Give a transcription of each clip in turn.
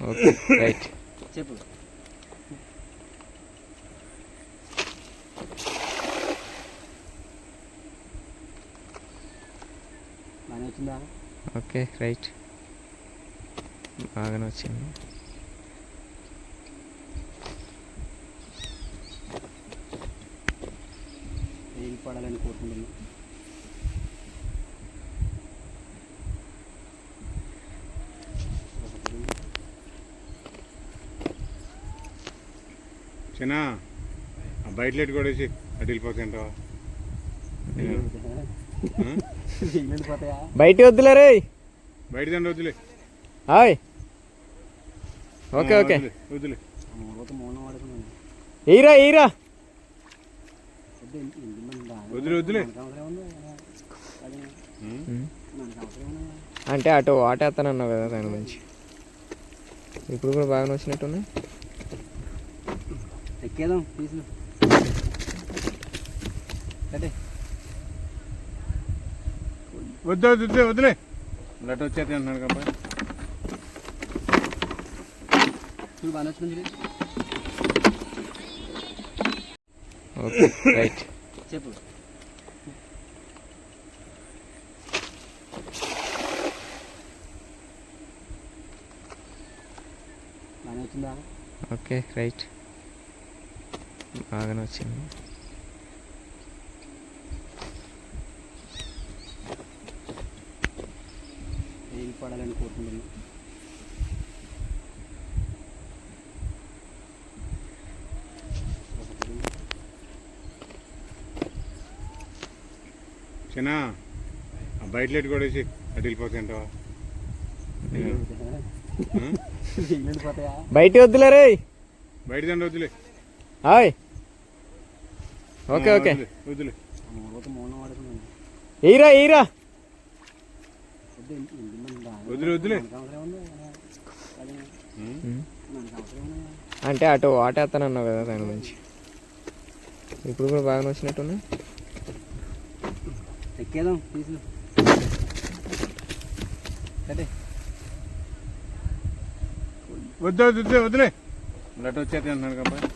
Okay right. చెప్పు. Okay right. బాగానే వచ్చింది. పడాలని కోరుకుంటున్నాను చిన్న ఆ బయట లైట్ కూడా వేసి అటు పోతాయా బయట వద్దులే రే. బయట దండ వద్దులే. హాయ్. Okay okay. వద్దులే, వద్దులే. ఎయిరా ఎయిరా వద్దు, ఇంటి మంది బాగా- వదిలే, వదిలే. మనకు అవసరం ఉంది. అదే, ఉం? మనకు అవసరం ఉంది. అంటే అటు వాటేస్తానన్నావు కదా దాని గురించి. ఇప్పుడు కూడా బాగానే వచ్చినట్టున్నాయి. ఎక్కేదాం తీసులు కట్టే వద్దు వద్దు వద్దు వదిలే. లెట్ వచ్చేది అంటున్నాడు కాబట్టి చూడు చూడు. Okay right. చెప్పు. బాగానే వచ్చిందా? Okay right. బాగానే వచ్చింది. పడాలని కోరుకుంటున్నాను చిన్న ఆ బయట లైట్ కూడా వేసి అటు వెళ్ళిపోతాయంటావా బయట వద్దులే రే బయట దండ వద్దులే. Hi okay okay. వద్దులే, వద్దులే ఎయిరా ఎయిరా బాగా-. అంటే అటు వాటేస్తానన్నావు కదా దాని గురించి. ఇప్పుడు కూడా బాగానే వచ్చినట్టున్నాయి ఎక్కేదాం తీసులు కట్టే. వద్దు వద్దు వద్దు వదిలే లెట్ వచ్చేది అంటున్నాడు కాబట్టి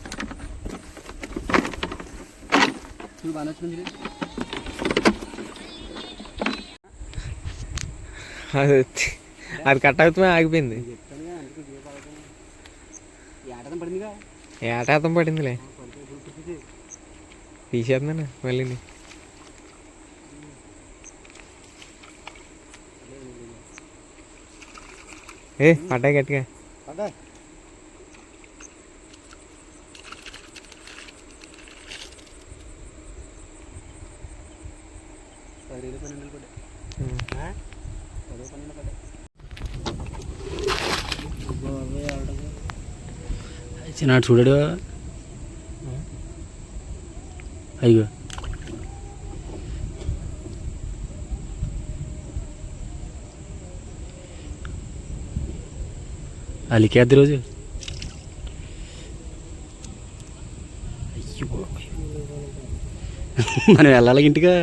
అది అది కట్ అవుతుమే ఆగిపోయింది నేను చెప్తానుగా అందుకే దీపం ఆడుకున్నాను. ఈ ఆటం పడిందిగా ఏటాతం పడిందిలే పడితే ఇప్పుడు పుట్టింది. తీసేస్తున్నాను మళ్ళీ ఏ పడ్డాయి గట్టిగా పదిహేను పన్నెండు పడ్డాయి పదో పన్నెండు పడ్డాయి చిన్నాడు అయ్యో. అలికేద్ది రోజు. అయ్యో. మనం వెళ్ళాలి ఇంటిగా